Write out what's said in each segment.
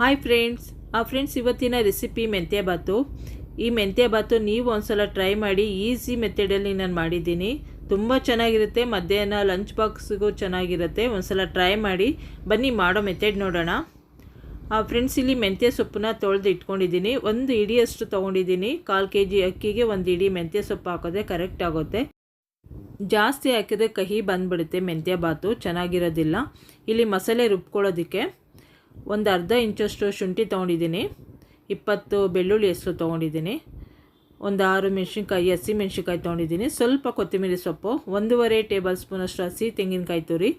Hi friends ಆ friends ಇವತ್ತಿನ recipe ಮೆಂತ್ಯ ಬಾತು ಈ ಮೆಂತ್ಯ ಬಾತು ನೀವು ಒಂದ್ಸಲ ಟ್ರೈ ಮಾಡಿ ಈಸಿ ಮೆಥಡಲ್ಲಿ ನಾನು ಮಾಡಿದ್ದೀನಿ. ತುಂಬ ಚೆನ್ನಾಗಿರುತ್ತೆ. ಮಧ್ಯಾಹ್ನ ಲಂಚ್ ಬಾಕ್ಸ್ಗೂ ಚೆನ್ನಾಗಿರುತ್ತೆ. ಒಂದ್ಸಲ ಟ್ರೈ ಮಾಡಿ, ಬನ್ನಿ ಮಾಡೋ ಮೆಥಡ್ ನೋಡೋಣ. ಆ ಫ್ರೆಂಡ್ಸ್ ಇಲ್ಲಿ ಮೆಂತ್ಯ ಸೊಪ್ಪನ್ನ ತೊಳೆದು ಇಟ್ಕೊಂಡಿದ್ದೀನಿ. ಒಂದು ಇಡಿಯಷ್ಟು ತೊಗೊಂಡಿದ್ದೀನಿ. ಕಾಲು ಕೆ ಜಿ ಅಕ್ಕಿಗೆ ಒಂದು ಇಡಿ ಮೆಂತ್ಯ ಸೊಪ್ಪು ಹಾಕೋದ್ರೆ ಕರೆಕ್ಟ್ ಆಗುತ್ತೆ. ಜಾಸ್ತಿ ಹಾಕಿದ್ರೆ ಕಹಿ ಬಂದುಬಿಡುತ್ತೆ ಮೆಂತ್ಯ ಬಾತು ಚೆನ್ನಾಗಿರೋದಿಲ್ಲ. ಇಲ್ಲಿ ಮಸಾಲೆ ರುಬ್ಕೊಳ್ಳೋದಕ್ಕೆ. ಒಂದು ಅರ್ಧ ಇಂಚಷ್ಟು ಶುಂಠಿ ತೊಗೊಂಡಿದ್ದೀನಿ, ಇಪ್ಪತ್ತು ಬೆಳ್ಳುಳ್ಳಿ ಹೆಸರು ತೊಗೊಂಡಿದ್ದೀನಿ, ಒಂದು ಆರು ಮೆಣಸಿನ್ಕಾಯಿ, ಹಸಿ ಮೆಣಸಿನ್ಕಾಯಿ ತೊಗೊಂಡಿದ್ದೀನಿ, ಸ್ವಲ್ಪ ಕೊತ್ತಂಬರಿ ಸೊಪ್ಪು, ಒಂದೂವರೆ ಟೇಬಲ್ ಸ್ಪೂನಷ್ಟು ಹಸಿ ತೆಂಗಿನಕಾಯಿ ತುರಿ.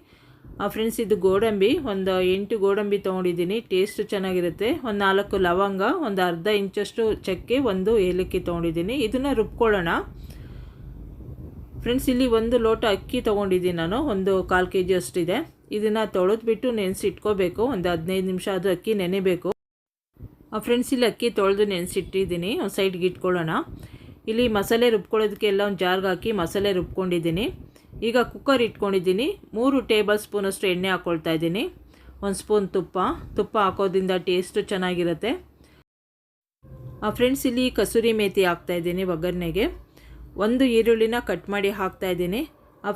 ಫ್ರೆಂಡ್ಸ್, ಇದು ಗೋಡಂಬಿ, ಒಂದು ಎಂಟು ಗೋಡಂಬಿ ತೊಗೊಂಡಿದ್ದೀನಿ, ಟೇಸ್ಟ್ ಚೆನ್ನಾಗಿರುತ್ತೆ. ಒಂದು ನಾಲ್ಕು ಲವಂಗ, ಒಂದು ಅರ್ಧ ಇಂಚಷ್ಟು ಚಕ್ಕೆ, ಒಂದು ಏಲಕ್ಕಿ ತೊಗೊಂಡಿದ್ದೀನಿ. ಇದನ್ನು ರುಬ್ಕೊಳ್ಳೋಣ. ಫ್ರೆಂಡ್ಸ್, ಇಲ್ಲಿ ಒಂದು ಲೋಟ ಅಕ್ಕಿ ತೊಗೊಂಡಿದ್ದೀನಿ ನಾನು, ಒಂದು ಕಾಲು ಕೆ ಜಿ ಅಷ್ಟಿದೆ. ಇದನ್ನು ತೊಳೆದ್ಬಿಟ್ಟು ನೆನೆಸಿಟ್ಕೋಬೇಕು. ಒಂದು ಹದಿನೈದು ನಿಮಿಷ ಅದು ಅಕ್ಕಿ ನೆನೆಬೇಕು. ಫ್ರೆಂಡ್ಸ್ ಇಲ್ಲಿ ಅಕ್ಕಿ ತೊಳೆದು ನೆನೆಸಿಟ್ಟಿದ್ದೀನಿ. ಒಂದು ಸೈಡ್ಗೆ ಇಟ್ಕೊಳ್ಳೋಣ. ಇಲ್ಲಿ ಮಸಾಲೆ ರುಬ್ಕೊಳ್ಳೋದಕ್ಕೆ ಎಲ್ಲ ಒಂದು ಜಾರ್ಗೆ ಹಾಕಿ ಮಸಾಲೆ ರುಬ್ಕೊಂಡಿದ್ದೀನಿ. ಈಗ ಕುಕ್ಕರ್ ಇಟ್ಕೊಂಡಿದ್ದೀನಿ. ಮೂರು ಟೇಬಲ್ ಸ್ಪೂನಷ್ಟು ಎಣ್ಣೆ ಹಾಕ್ಕೊಳ್ತಾ ಇದ್ದೀನಿ. ಒಂದು ಸ್ಪೂನ್ ತುಪ್ಪ. ತುಪ್ಪ ಹಾಕೋದ್ರಿಂದ ಟೇಸ್ಟು ಚೆನ್ನಾಗಿರುತ್ತೆ. ಫ್ರೆಂಡ್ಸ್ ಇಲ್ಲಿ ಕಸೂರಿ ಮೇಥಿ ಹಾಕ್ತಾಯಿದ್ದೀನಿ ಒಗ್ಗರಣೆಗೆ. ಒಂದು ಈರುಳ್ಳಿನ ಕಟ್ ಮಾಡಿ ಹಾಕ್ತಾಯಿದ್ದೀನಿ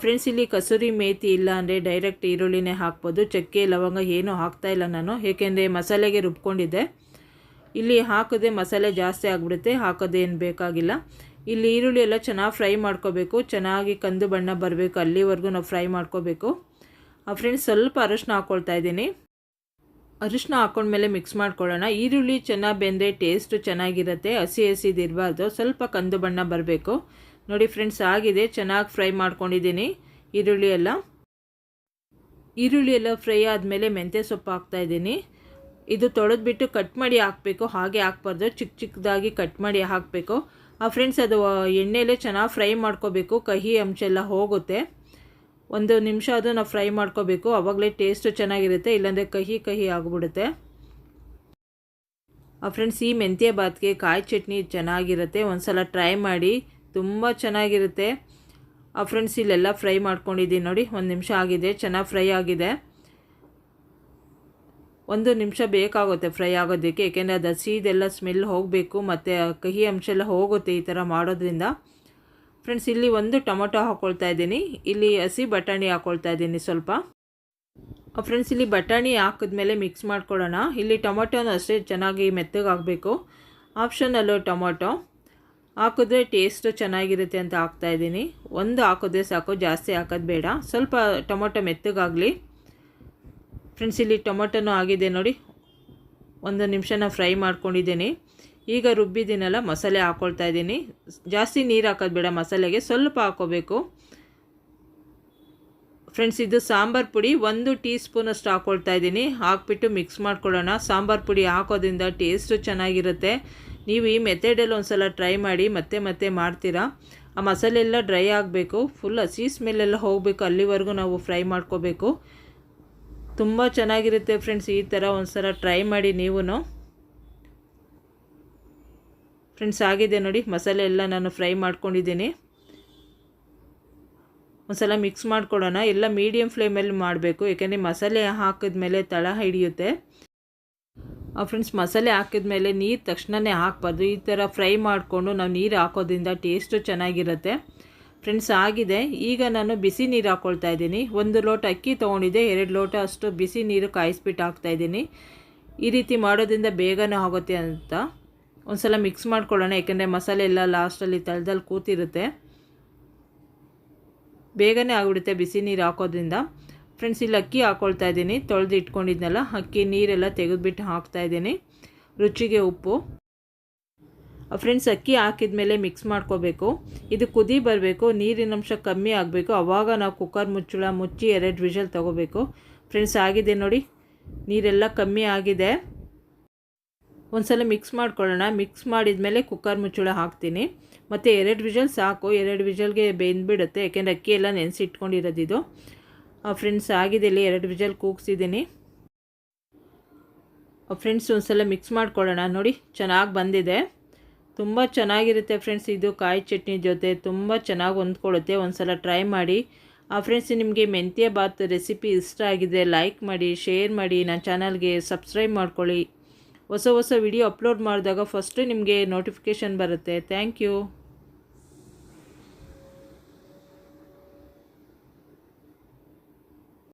ಫ್ರೆಂಡ್ಸ್ ಇಲ್ಲಿ ಕಸೂರಿ ಮೇತಿ ಇಲ್ಲ ಅಂದರೆ ಡೈರೆಕ್ಟ್ ಈರುಳ್ಳಿನೇ ಹಾಕ್ಬೋದು. ಚಕ್ಕೆ, ಲವಂಗ ಏನೂ ಹಾಕ್ತಾಯಿಲ್ಲ ನಾನು. ಏಕೆಂದರೆ ಮಸಾಲೆಗೆ ರುಬ್ಕೊಂಡಿದ್ದೆ. ಇಲ್ಲಿ ಹಾಕದೆ ಮಸಾಲೆ ಜಾಸ್ತಿ ಆಗಿಬಿಡುತ್ತೆ. ಹಾಕೋದೇನು ಬೇಕಾಗಿಲ್ಲ. ಇಲ್ಲಿ ಈರುಳ್ಳಿ ಎಲ್ಲ ಚೆನ್ನಾಗಿ ಫ್ರೈ ಮಾಡ್ಕೋಬೇಕು. ಚೆನ್ನಾಗಿ ಕಂದು ಬಣ್ಣ ಬರಬೇಕು. ಅಲ್ಲಿವರೆಗೂ ನಾವು ಫ್ರೈ ಮಾಡ್ಕೋಬೇಕು. ಆ ಫ್ರೆಂಡ್ಸ್ ಸ್ವಲ್ಪ ಅರಶಿನ ಹಾಕ್ಕೊಳ್ತಾ ಇದ್ದೀನಿ. ಅರಿಶಿನ ಹಾಕೊಂಡ್ಮೇಲೆ ಮಿಕ್ಸ್ ಮಾಡ್ಕೊಳ್ಳೋಣ. ಈರುಳ್ಳಿ ಚೆನ್ನಾಗಿ ಬೆಂದರೆ ಟೇಸ್ಟು ಚೆನ್ನಾಗಿರುತ್ತೆ. ಹಸಿ ಹಸಿದಿರಬಾರ್ದು. ಸ್ವಲ್ಪ ಕಂದು ಬಣ್ಣ ಬರಬೇಕು. ನೋಡಿ ಫ್ರೆಂಡ್ಸ್, ಆಗಿದೆ. ಚೆನ್ನಾಗಿ ಫ್ರೈ ಮಾಡ್ಕೊಂಡಿದ್ದೀನಿ. ಈರುಳ್ಳಿ ಎಲ್ಲ. ಈರುಳ್ಳಿ ಎಲ್ಲ ಫ್ರೈ ಆದಮೇಲೆ ಮೆಂತ್ಯ ಸೊಪ್ಪು ಹಾಕ್ತಾಯಿದ್ದೀನಿ ಇದು ತೊಳೆದ್ಬಿಟ್ಟು ಕಟ್ ಮಾಡಿ ಹಾಕಬೇಕು. ಹಾಗೆ ಹಾಕ್ಬಾರ್ದು. ಚಿಕ್ಕ ಚಿಕ್ಕದಾಗಿ ಕಟ್ ಮಾಡಿ ಹಾಕಬೇಕು. ಆ ಫ್ರೆಂಡ್ಸ್, ಅದು ಎಣ್ಣೆಲೇ ಚೆನ್ನಾಗಿ ಫ್ರೈ ಮಾಡ್ಕೋಬೇಕು. ಕಹಿ ಅಂಶ ಎಲ್ಲ ಹೋಗುತ್ತೆ. ಒಂದು ನಿಮಿಷ ಅದು ನಾವು ಫ್ರೈ ಮಾಡ್ಕೋಬೇಕು. ಆವಾಗಲೇ ಟೇಸ್ಟು ಚೆನ್ನಾಗಿರುತ್ತೆ. ಇಲ್ಲಾಂದರೆ ಕಹಿ ಕಹಿ ಆಗಿಬಿಡುತ್ತೆ. ಆ ಫ್ರೆಂಡ್ಸ್, ಈ ಮೆಂತ್ಯ ಬಾತ್ಗೆ ಕಾಯಿ ಚಟ್ನಿ ಚೆನ್ನಾಗಿರುತ್ತೆ. ಒಂದು ಸಲ ಟ್ರೈ ಮಾಡಿ. ತುಂಬ ಚೆನ್ನಾಗಿರುತ್ತೆ. ಆ ಫ್ರೆಂಡ್ಸ್ ಇಲ್ಲೆಲ್ಲ ಫ್ರೈ ಮಾಡ್ಕೊಂಡಿದ್ದೀನಿ ನೋಡಿ. ಒಂದು ನಿಮಿಷ ಆಗಿದೆ. ಚೆನ್ನಾಗಿ ಫ್ರೈ ಆಗಿದೆ. ಒಂದು ನಿಮಿಷ ಬೇಕಾಗುತ್ತೆ ಫ್ರೈ ಆಗೋದಕ್ಕೆ. ಏಕೆಂದರೆ ಅದು ಹಸಿದೆಲ್ಲ ಸ್ಮೆಲ್ ಹೋಗಬೇಕು. ಮತ್ತು ಕಹಿ ಅಂಶ ಎಲ್ಲ ಹೋಗುತ್ತೆ ಈ ಥರ ಮಾಡೋದ್ರಿಂದ. ಫ್ರೆಂಡ್ಸ್, ಇಲ್ಲಿ ಒಂದು ಟೊಮೊಟೊ ಹಾಕ್ಕೊಳ್ತಾ ಇದ್ದೀನಿ. ಇಲ್ಲಿ ಹಸಿ ಬಟಾಣಿ ಹಾಕ್ಕೊಳ್ತಾ ಇದ್ದೀನಿ ಸ್ವಲ್ಪ. ಫ್ರೆಂಡ್ಸ್, ಇಲ್ಲಿ ಬಟಾಣಿ ಹಾಕಿದ್ಮೇಲೆ ಮಿಕ್ಸ್ ಮಾಡ್ಕೊಳ್ಳೋಣ. ಇಲ್ಲಿ ಟೊಮೊಟೊನ ಅಷ್ಟೇ ಚೆನ್ನಾಗಿ ಮೆತ್ತಗಾಗಬೇಕು. ಆಪ್ಷನಲ್ಲು ಟೊಮೊಟೊ. ಹಾಕಿದ್ರೆ ಟೇಸ್ಟು ಚೆನ್ನಾಗಿರುತ್ತೆ ಅಂತ ಹಾಕ್ತಾಯಿದ್ದೀನಿ ಒಂದು ಹಾಕಿದ್ರೆ ಸಾಕು, ಜಾಸ್ತಿ ಹಾಕೋದು ಬೇಡ. ಸ್ವಲ್ಪ ಟೊಮೊಟೊ ಮೆತ್ತಗಾಗಲಿ. ಫ್ರೆಂಡ್ಸ್ ಇಲ್ಲಿ ಟೊಮೊಟೊನೂ ಆಗಿದೆ ನೋಡಿ. ಒಂದು ನಿಮಿಷನ ಫ್ರೈ ಮಾಡ್ಕೊಂಡಿದ್ದೀನಿ. ಈಗ ರುಬ್ಬಿದ್ದೀನಲ್ಲ, ಮಸಾಲೆ ಹಾಕ್ಕೊಳ್ತಾ ಇದ್ದೀನಿ. ಜಾಸ್ತಿ ನೀರು ಹಾಕೋದು ಬೇಡ, ಮಸಾಲೆಗೆ ಸ್ವಲ್ಪ ಹಾಕೋಬೇಕು. ಫ್ರೆಂಡ್ಸ್ ಇದು ಸಾಂಬಾರು ಪುಡಿ. ಒಂದು ಟೀ ಸ್ಪೂನಷ್ಟು ಹಾಕ್ಕೊಳ್ತಾ ಇದ್ದೀನಿ. ಹಾಕ್ಬಿಟ್ಟು ಮಿಕ್ಸ್ ಮಾಡ್ಕೊಳ್ಳೋಣ. ಸಾಂಬಾರು ಪುಡಿ ಹಾಕೋದ್ರಿಂದ ಟೇಸ್ಟು ಚೆನ್ನಾಗಿರುತ್ತೆ. ನೀವು ಈ ಮೆಥಡಲ್ಲಿ ಒಂದು ಸಲ ಟ್ರೈ ಮಾಡಿ ಮತ್ತೆ ಮತ್ತೆ ಮಾಡ್ತೀರಾ? ಆ ಮಸಾಲೆಲ್ಲ ಡ್ರೈ ಆಗಬೇಕು. ಫುಲ್ ಹಸಿ ಸ್ಮೆಲ್ಲೆಲ್ಲ ಹೋಗಬೇಕು. ಅಲ್ಲಿವರೆಗೂ ನಾವು ಫ್ರೈ ಮಾಡ್ಕೋಬೇಕು. ತುಂಬ ಚೆನ್ನಾಗಿರುತ್ತೆ ಫ್ರೆಂಡ್ಸ್ ಈ ಥರ ಒಂದು ಸಲ ಟ್ರೈ ಮಾಡಿ ನೀವು ಫ್ರೆಂಡ್ಸ್ ಆಗಿದೆ ನೋಡಿ. ಮಸಾಲೆ ಎಲ್ಲ ನಾನು ಫ್ರೈ ಮಾಡ್ಕೊಂಡಿದ್ದೀನಿ. ಒಂದು ಸಲ ಮಿಕ್ಸ್ ಮಾಡಿಕೊಡೋಣ ಎಲ್ಲ ಮೀಡಿಯಮ್ ಫ್ಲೇಮಲ್ಲಿ ಮಾಡಬೇಕು. ಯಾಕೆಂದರೆ ಮಸಾಲೆ ಹಾಕಿದ್ಮೇಲೆ ತಳ ಹಿಡಿಯುತ್ತೆ. ಫ್ರೆಂಡ್ಸ್, ಮಸಾಲೆ ಹಾಕಿದ ಮೇಲೆ ನೀರು ತಕ್ಷಣವೇ ಹಾಕ್ಬಾರ್ದು. ಈ ಥರ ಫ್ರೈ ಮಾಡಿಕೊಂಡು ನಾವು ನೀರು ಹಾಕೋದ್ರಿಂದ ಟೇಸ್ಟು ಚೆನ್ನಾಗಿರುತ್ತೆ. ಫ್ರೆಂಡ್ಸ್, ಆಗಿದೆ. ಈಗ ನಾನು ಬಿಸಿ ನೀರು ಹಾಕ್ಕೊಳ್ತಾ ಇದ್ದೀನಿ. ಒಂದು ಲೋಟ ಅಕ್ಕಿ ತೊಗೊಂಡಿದ್ದೆ, ಎರಡು ಲೋಟ ಅಷ್ಟು ಬಿಸಿ ನೀರು ಕಾಯಿಸ್ಬಿಟ್ಟು ಹಾಕ್ತಾಯಿದ್ದೀನಿ ಈ ರೀತಿ ಮಾಡೋದ್ರಿಂದ ಬೇಗನೆ ಆಗುತ್ತೆ ಅಂತ. ಒಂದು ಸಲ ಮಿಕ್ಸ್ ಮಾಡ್ಕೊಳ್ಳೋಣ, ಯಾಕೆಂದರೆ ಮಸಾಲೆ ಎಲ್ಲ ಲಾಸ್ಟಲ್ಲಿ ತಳದಲ್ಲಿ ಕೂತಿರುತ್ತೆ. ಬೇಗನೆ ಆಗಿಬಿಡುತ್ತೆ ಬಿಸಿ ನೀರು ಹಾಕೋದ್ರಿಂದ. ಫ್ರೆಂಡ್ಸ್ ಇಲ್ಲಿ ಅಕ್ಕಿ ಹಾಕ್ಕೊಳ್ತಾ ಇದ್ದೀನಿ. ತೊಳೆದು ಇಟ್ಕೊಂಡಿದ್ನಲ್ಲ, ಅಕ್ಕಿ ನೀರೆಲ್ಲ ತೆಗೆದುಬಿಟ್ಟು ಹಾಕ್ತಾ ಇದ್ದೀನಿ. ರುಚಿಗೆ ಉಪ್ಪು. ಫ್ರೆಂಡ್ಸ್ ಅಕ್ಕಿ ಹಾಕಿದ ಮೇಲೆ ಮಿಕ್ಸ್ ಮಾಡ್ಕೋಬೇಕು. ಇದು ಕುದಿ ಬರಬೇಕು, ನೀರಿನ ಅಂಶ ಕಮ್ಮಿ ಆಗಬೇಕು. ಆವಾಗ ನಾವು ಕುಕ್ಕರ್ ಮುಚ್ಚಳ, ಮುಚ್ಚಿ ಎರಡು ವಿಷಲ್ ತೊಗೋಬೇಕು. ಫ್ರೆಂಡ್ಸ್ ಆಗಿದೆ ನೋಡಿ. ನೀರೆಲ್ಲ ಕಮ್ಮಿ ಆಗಿದೆ. ಒಂದು ಸಲ ಮಿಕ್ಸ್ ಮಾಡ್ಕೊಳ್ಳೋಣ. ಮಿಕ್ಸ್ ಮಾಡಿದ ಮೇಲೆ ಕುಕ್ಕರ್ ಮುಚ್ಚಳ ಹಾಕ್ತೀನಿ. ಮತ್ತು ಎರಡು ವಿಷಲ್ ಸಾಕು. ಎರಡು ವಿಷಲ್ಗೆ ಬೆಂದ್ಬಿಡುತ್ತೆ. ಯಾಕೆಂದರೆ ಅಕ್ಕಿ ಎಲ್ಲ ನೆನೆಸಿಟ್ಕೊಂಡಿರೋದಿದು ಫ್ರೆಂಡ್ಸ್ ಆಗಿದೆ ಇಲ್ಲಿ, ಎರಡು ವಿಜಲ್ ಕೂಗ್ಸಿದ್ದೀನಿ. ಫ್ರೆಂಡ್ಸ್ ಒಂದು ಸಲ ಮಿಕ್ಸ್ ಮಾಡ್ಕೊಳ್ಳೋಣ. ನೋಡಿ, ಚೆನ್ನಾಗಿ ಬಂದಿದೆ. ತುಂಬ ಚೆನ್ನಾಗಿರುತ್ತೆ ಫ್ರೆಂಡ್ಸ್ ಇದು ಕಾಯಿ ಚಟ್ನಿ ಜೊತೆ. ತುಂಬ ಚೆನ್ನಾಗಿ ಹೊಂದ್ಕೊಳ್ಳುತ್ತೆ. ಒಂದು ಸಲ ಟ್ರೈ ಮಾಡಿ. ಆ ಫ್ರೆಂಡ್ಸ್ ನಿಮಗೆ ಮೆಂತ್ಯ ಬಾತ್ ರೆಸಿಪಿ ಇಷ್ಟ ಆಗಿದೆ ಲೈಕ್ ಮಾಡಿ ಶೇರ್ ಮಾಡಿ. ನನ್ನ ಚಾನಲ್ಗೆ ಸಬ್ಸ್ಕ್ರೈಬ್ ಮಾಡ್ಕೊಳ್ಳಿ. ಹೊಸ ಹೊಸ ವಿಡಿಯೋ ಅಪ್ಲೋಡ್ ಮಾಡಿದಾಗ ಫಸ್ಟು ನಿಮಗೆ ನೋಟಿಫಿಕೇಷನ್ ಬರುತ್ತೆ. Thank you